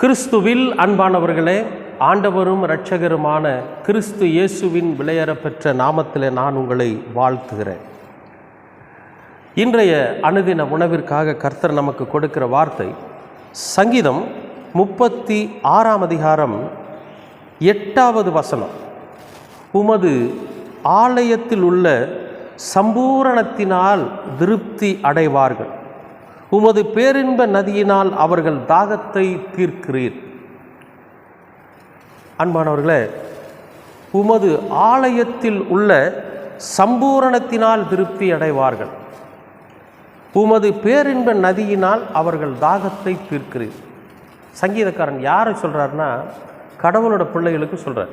கிறிஸ்துவில் அன்பானவர்களே ஆண்டவரும் இரட்சகருமான கிறிஸ்து இயேசுவின் விளையரப்பெற்ற நாமத்தில் நான் உங்களை வாழ்த்துகிறேன். இன்றைய அணுதின உணவிற்காக கர்த்தர் நமக்கு கொடுக்கிற வார்த்தை சங்கீதம் முப்பத்தி ஆறாம் அதிகாரம் எட்டாவது வசனம். உமது ஆலயத்தில் உள்ள சம்பூரணத்தினால் திருப்தி அடைவார்கள். உமது பேரின்ப நதியினால் அவர்கள் தாகத்தை தீர்க்கிறீர். அன்பானவர்களே உமது ஆலயத்தில் உள்ள சம்பூரணத்தினால் திருப்தி அடைவார்கள். உமது பேரின்ப நதியினால் அவர்கள் தாகத்தை தீர்க்கிறீர். சங்கீதக்காரன் யாரை சொல்கிறாருன்னா கடவுளோட பிள்ளைகளுக்கு சொல்கிறார்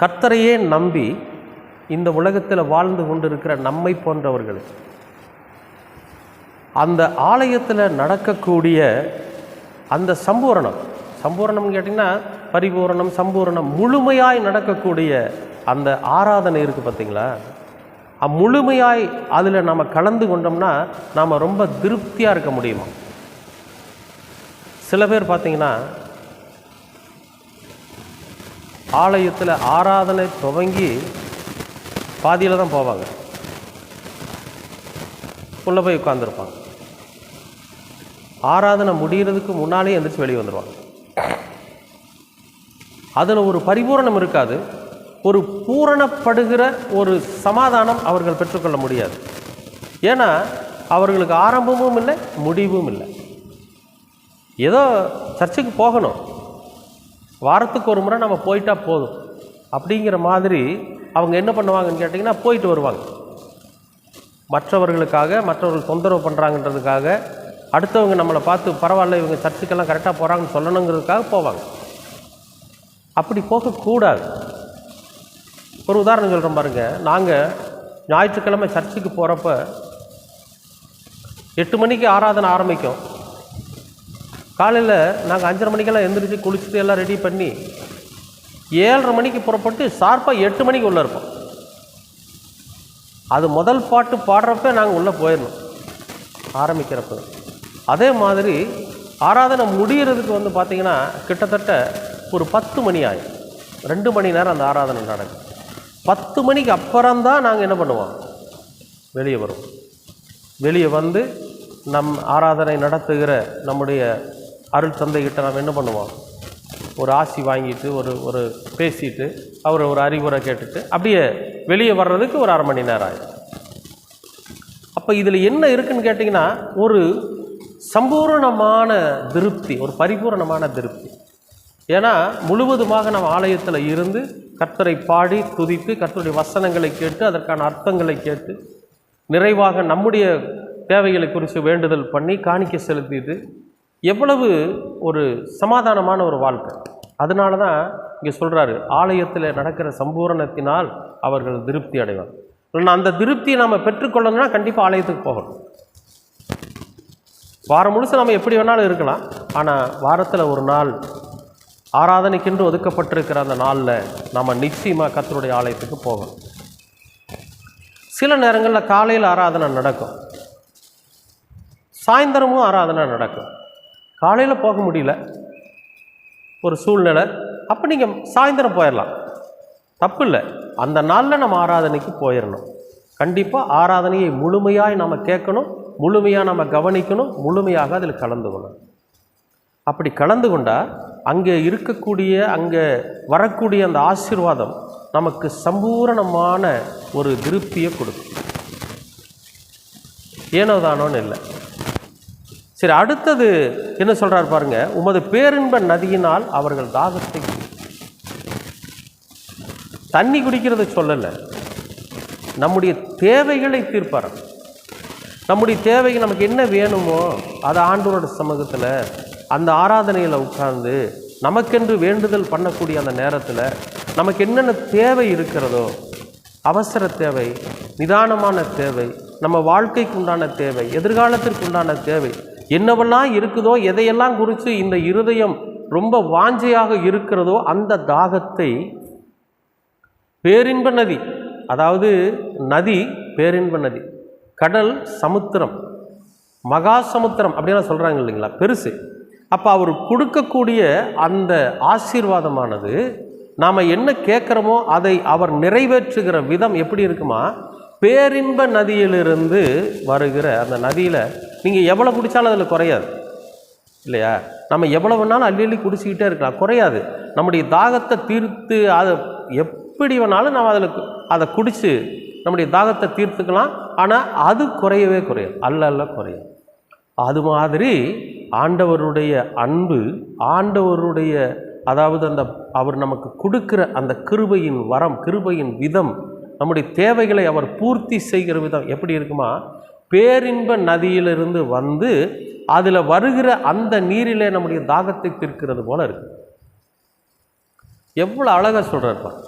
கர்த்தரையே நம்பி இந்த உலகத்தில் வாழ்ந்து கொண்டிருக்கிற நம்மை போன்றவர்களுக்கு அந்த ஆலயத்தில் நடக்கக்கூடிய அந்த சம்பூரணம். சம்பூரணம்னு கேட்டிங்கன்னா பரிபூரணம் சம்பூரணம் முழுமையாய் நடக்கக்கூடிய அந்த ஆராதனை இருக்குது பார்த்தீங்களா முழுமையாய் அதில் நம்ம கலந்து கொண்டோம்னா நாம் ரொம்ப திருப்தியாக இருக்க முடியுமா? சில பேர் பார்த்தீங்கன்னா ஆலயத்தில் ஆராதனை துவங்கி பாதியில் தான் போவாங்க. உள்ளே போய் உட்காந்துருப்பாங்க ஆராதனை முடிகிறதுக்கு முன்னாலே எந்திரிச்சு வெளியே வந்துடுவாங்க அதில் ஒரு பரிபூரணம் இருக்காது. ஒரு பூரணப்படுகிற ஒரு சமாதானம் அவர்கள் பெற்றுக்கொள்ள முடியாது. ஏன்னா அவர்களுக்கு ஆரம்பமும் இல்லை முடிவும் இல்லை. ஏதோ சர்ச்சுக்கு போகணும். வாரத்துக்கு ஒரு முறை நம்ம போயிட்டால் போதும். அப்படிங்கிற மாதிரி அவங்க என்ன பண்ணுவாங்கன்னு கேட்டிங்கன்னா போயிட்டு வருவாங்க. மற்றவர்களுக்காக மற்றவர்கள் தொந்தரவு பண்ணுறாங்கன்றதுக்காக அடுத்தவங்க நம்மளை பார்த்து பரவாயில்ல இவங்க சர்ச்சுக்கெல்லாம் கரெக்டாக போகிறாங்கன்னு சொல்லணுங்கிறதுக்காக போவாங்க. அப்படி போகக்கூடாது. ஒரு உதாரணம் சொல்கிறோம் பாருங்க. நாங்கள் ஞாயிற்றுக்கிழமை சர்ச்சுக்கு போகிறப்ப எட்டு மணிக்கு ஆராதனை ஆரம்பிக்கும். காலையில் நாங்கள் அஞ்சரை மணிக்கெல்லாம் எழுந்திரிச்சு குளிச்சுட்டு எல்லாம் ரெடி பண்ணி ஏழரை மணிக்கு புறப்பட்டு ஷார்ப்பாக எட்டு மணிக்கு உள்ளே இருப்போம். அது முதல் பாட்டு பாடுறப்ப நாங்கள் உள்ளே போயிடணும். ஆரம்பிக்கிறப்ப. அதே மாதிரி ஆராதனை முடிகிறதுக்கு வந்து பார்த்திங்கன்னா கிட்டத்தட்ட ஒரு பத்து மணி ஆகும் ரெண்டு மணி நேரம் அந்த ஆராதனை நடக்கும். பத்து மணிக்கு அப்புறம்தான் நாங்கள் என்ன பண்ணுவோம்? வெளியே வருவோம். வெளியே வந்து நம் ஆராதனை நடத்துகிற நம்முடைய அருள் தந்தைகிட்ட நம்ம என்ன பண்ணுவோம்? ஒரு ஆசி வாங்கிட்டு ஒரு ஒரு பேசிட்டு அவர் ஒரு அறிவுரை கேட்டுட்டு அப்படியே வெளியே வர்றதுக்கு ஒரு அரை மணி நேரம் ஆகும் அப்போ இதில் என்ன இருக்குன்னு கேட்டிங்கன்னா ஒரு சம்பூரணமான திருப்தி ஒரு பரிபூரணமான திருப்தி. ஏன்னா முழுவதுமாக நம்ம ஆலயத்தில் இருந்து கர்த்தரை பாடி துதித்து கர்த்தருடைய வசனங்களை கேட்டு அதற்கான அர்த்தங்களை கேட்டு நிறைவாக நம்முடைய தேவைகளை குறித்து வேண்டுதல் பண்ணி காணிக்க செலுத்திட்டு எவ்வளவு ஒரு சமாதானமான ஒரு வாழ்க்கை. அதனால தான் இங்கே சொல்கிறாரு ஆலயத்தில் நடக்கிற சம்பூரணத்தினால் அவர்கள் திருப்தி அடைவார் அந்த திருப்தியை நாம் பெற்றுக்கொள்ளணும்னா கண்டிப்பாக ஆலயத்துக்கு போகணும். வாரம் முழுசு நம்ம எப்படி வேணாலும் இருக்கலாம். ஆனால் வாரத்தில் ஒரு நாள் ஆராதனைக்கென்று ஒதுக்கப்பட்டிருக்கிற அந்த நாளில் நம்ம நிச்சயமாக கத்தருடைய ஆலயத்துக்கு போகணும். சில நேரங்களில் காலையில் ஆராதனை நடக்கும். சாயந்தரமும் ஆராதனை நடக்கும். காலையில் போக முடியல. ஒரு சூழ்நிலை. அப்போ நீங்கள் சாயந்தரம் போயிடலாம் தப்பு இல்லை அந்த நாளில் நம்ம ஆராதனைக்கு போயிடணும் கண்டிப்பாக ஆராதனையை முழுமையாக நம்ம கேட்கணும். முழுமையாக நம்ம கவனிக்கணும் முழுமையாக அதில் கலந்து கொள்ளணும். அப்படி கலந்து கொண்டால் அங்கே இருக்கக்கூடிய அங்கே வரக்கூடிய அந்த ஆசீர்வாதம் நமக்கு சம்பூரணமான ஒரு திருப்தியை கொடுக்கும். ஏனோ தானோன்னு இல்லை. சரி அடுத்தது என்ன சொல்கிறார் பாருங்க உமது பேரின்ப நதியினால் அவர்கள் தாகத்தை தண்ணி குடிக்கிறத சொல்லலை. நம்முடைய தேவைகளை தீர்ப்பார் நம்முடைய தேவைகள் நமக்கு என்ன வேணுமோ அதை ஆண்டவரோட சமூகத்தில் அந்த ஆராதனையில் உட்கார்ந்து நமக்கென்று வேண்டுதல் பண்ணக்கூடிய அந்த நேரத்தில் நமக்கு என்னென்ன தேவை இருக்கிறதோ அவசர தேவை நிதானமான தேவை நம்ம வாழ்க்கைக்கு உண்டான தேவை எதிர்காலத்திற்கு உண்டான தேவை என்னவெல்லாம் இருக்குதோ எதையெல்லாம் குறித்து இந்த இருதயம் ரொம்ப வாஞ்சையாக இருக்கிறதோ அந்த தாகத்தை பேரின்ப நதி அதாவது நதி பேரின்ப நதி. கடல் சமுத்திரம் மகா சமுத்திரம் அப்படிலாம் சொல்கிறாங்க இல்லைங்களா பெருசு. அப்போ அவர் கொடுக்கக்கூடிய அந்த ஆசீர்வாதமானது நாம் என்ன கேட்குறோமோ அதை அவர் நிறைவேற்றுகிற விதம் எப்படி இருக்குமா பேரின்ப நதியிலிருந்து வருகிற அந்த நதியில் நீங்கள் எவ்வளோ குடித்தாலும் அதில் குறையாது. இல்லையா? நம்ம எவ்வளோ வேணாலும் அள்ளி அள்ளி குடிச்சிக்கிட்டே இருக்கலாம் குறையாது. நம்முடைய தாகத்தை தீர்த்து அதை எப்படி வேணாலும் நம்ம அதில் அதை குடித்து நம்முடைய தாகத்தை தீர்த்துக்கலாம் ஆனால் அது குறையவே குறையும். அல்ல அல்ல குறையும். அது மாதிரி ஆண்டவருடைய அன்பு ஆண்டவருடைய அதாவது அந்த அவர் நமக்கு கொடுக்கிற அந்த கிருபையின் வரம் கிருபையின் விதம் நம்முடைய தேவைகளை அவர் பூர்த்தி செய்கிற விதம் எப்படி இருக்குமா? பேரின்ப நதியிலிருந்து வந்து அதில் வருகிற அந்த நீரிலே நம்முடைய தாகத்தை தீர்க்கிறது போல இருக்கு. எவ்வளோ அழகாக சொல்கிறார்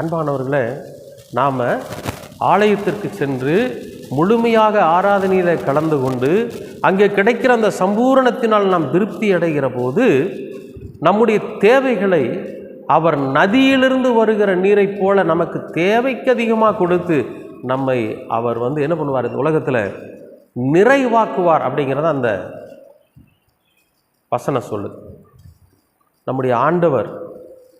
அன்பானவர்களே நாம் ஆலயத்திற்கு சென்று முழுமையாக ஆராதனையில் கலந்து கொண்டு அங்கே கிடைக்கிற அந்த சம்பூரணத்தினால் நாம் திருப்தி அடைகிற போது நம்முடைய தேவைகளை அவர் நதியிலிருந்து வருகிற நீரைப் போல நமக்கு தேவைக்கு அதிகமாக கொடுத்து நம்மை அவர் வந்து என்ன பண்ணுவார் இந்த உலகத்தில் நிறைவாக்குவார் அப்படிங்கிறத அந்த வசன சொல்லு நம்முடைய ஆண்டவர்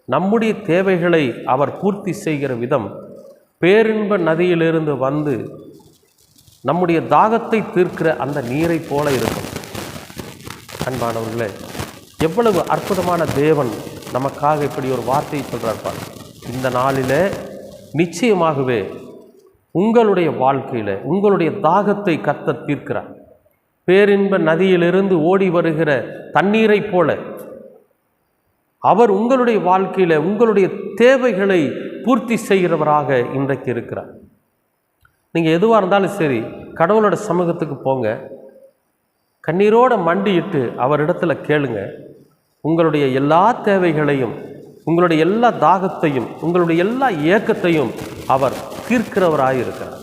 நம்முடைய தேவைகளை அவர் பூர்த்தி செய்கிற விதம் பேரின்ப நதியிலிருந்து வந்து நம்முடைய தாகத்தை தீர்க்கிற அந்த நீரைப் போல இருக்கும். அன்பானவர்களே எவ்வளவு அற்புதமான தேவன் நமக்காக இப்படி ஒரு வார்த்தையை சொல்றார் இந்த நாளில் நிச்சயமாகவே உங்களுடைய வாழ்க்கையில் உங்களுடைய தாகத்தை கத்த தீர்க்கிறார். பேரின்ப நதியிலிருந்து ஓடி வருகிற தண்ணீரைப் போல அவர் உங்களுடைய வாழ்க்கையில் உங்களுடைய தேவைகளை பூர்த்தி செய்கிறவராக இன்றைக்கு இருக்கிறார். நீங்கள் எதுவாக இருந்தாலும் சரி கடவுளோட சமூகத்துக்கு போங்க. கண்ணீரோட மண்டியிட்டு அவரிடத்துல கேளுங்க. உங்களுடைய எல்லா தேவைகளையும் உங்களுடைய எல்லா தாகத்தையும் உங்களுடைய எல்லா ஏக்கத்தையும் அவர் தீர்க்கிறவராக இருக்கிறார்.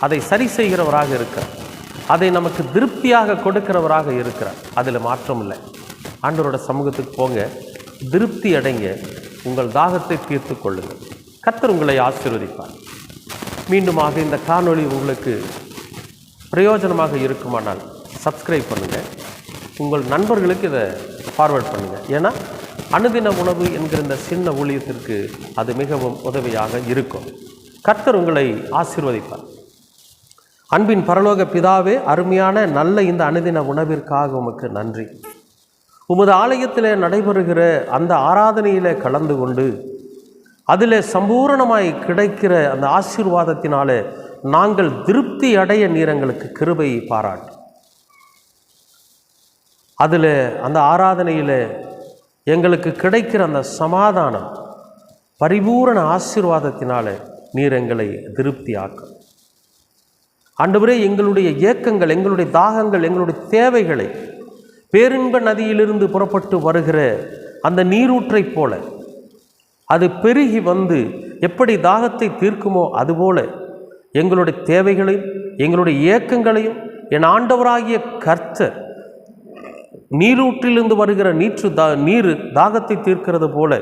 அதை சரி செய்கிறவராக இருக்கிறார். அதை நமக்கு திருப்தியாக கொடுக்கிறவராக இருக்கிறார். அதில் மாற்றம் இல்லை. ஆண்டவரோட சமூகத்துக்கு போங்க. திருப்தி அடைங்க. உங்கள் தாகத்தை தீர்த்து கொள்ளுங்கள். கத்தர் உங்களை ஆசீர்வதிப்பார். மீண்டுமாக இந்த காணொளி உங்களுக்கு பிரயோஜனமாக இருக்குமானால் சப்ஸ்கிரைப் பண்ணுங்கள் உங்கள் நண்பர்களுக்கு இதை ஃபார்வர்ட் பண்ணுங்கள் ஏன்னா அனுதின உணவு என்கிற இந்த சின்ன ஊழியத்திற்கு அது மிகவும் உதவியாக இருக்கும். கர்த்தர் உங்களை ஆசீர்வதிப்பார். அன்பின் பரலோக பிதாவே அருமையான நல்ல இந்த அனுதின உணவிற்காக உமக்கு நன்றி. உமது ஆலயத்தில் நடைபெறுகிற அந்த ஆராதனையில் கலந்து கொண்டு அதில் சம்பூரணமாய் கிடைக்கிற அந்த ஆசீர்வாதத்தினாலே நாங்கள் திருப்தி அடைய நீர் எங்களுக்கு கிருபையை பாராட்டு. அதில் அந்த ஆராதனையில் எங்களுக்கு கிடைக்கிற அந்த சமாதானம் பரிபூரண ஆசீர்வாதத்தினால நீர் எங்களை திருப்தி ஆக்கும் ஆண்டவரே எங்களுடைய ஏக்கங்கள் எங்களுடைய தாகங்கள் எங்களுடைய தேவைகளை பேரின்ப நதியிலிருந்து புறப்பட்டு வருகிற அந்த நீரூற்றைப் போல அது பெருகி வந்து எப்படி தாகத்தை தீர்க்குமோ அதுபோல எங்களுடைய தேவைகளையும் எங்களுடைய ஏக்கங்களையும் என் ஆண்டவராகிய கர்த்தர் நீரூற்றிலிருந்து வருகிற நீற்று தா நீர் தாகத்தை தீர்க்கிறது போல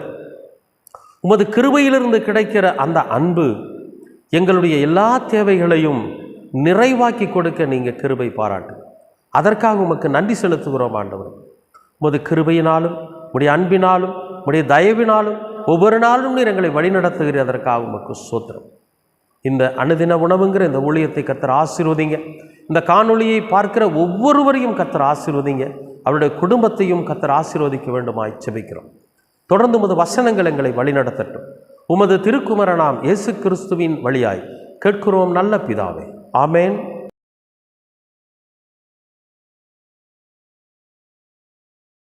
உமது கிருபையிலிருந்து கிடைக்கிற அந்த அன்பு எங்களுடைய எல்லா தேவைகளையும் நிறைவாக்கி கொடுக்க நீங்கள் கிருபை பாராட்டு. அதற்காக உமக்கு நன்றி செலுத்துகிறோம் ஆண்டவர். உமது கிருபையினாலும் உடைய அன்பினாலும் உடைய தயவினாலும் ஒவ்வொரு நாளும் நீர் எங்களை வழிநடத்துகிற அதற்காக உமக்கு சோத்திரம் இந்த அனுதின உணவுங்கிற இந்த ஊழியத்தை கத்தர் ஆசீர்வதிங்க. இந்த காணொளியை பார்க்கிற ஒவ்வொருவரையும் கத்தர் ஆசீர்வதிங்க. அவருடைய குடும்பத்தையும் கத்தர் ஆசீர்வதிக்க வேண்டுமாய் செபிக்கிறோம் தொடர்ந்து உமது வசனங்கள் எங்களை வழிநடத்தட்டும். உமது திருக்குமரனாம் இயேசு கிறிஸ்துவின் வழியாய் கேட்கிறோம் நல்ல பிதாவே. ஆமேன்.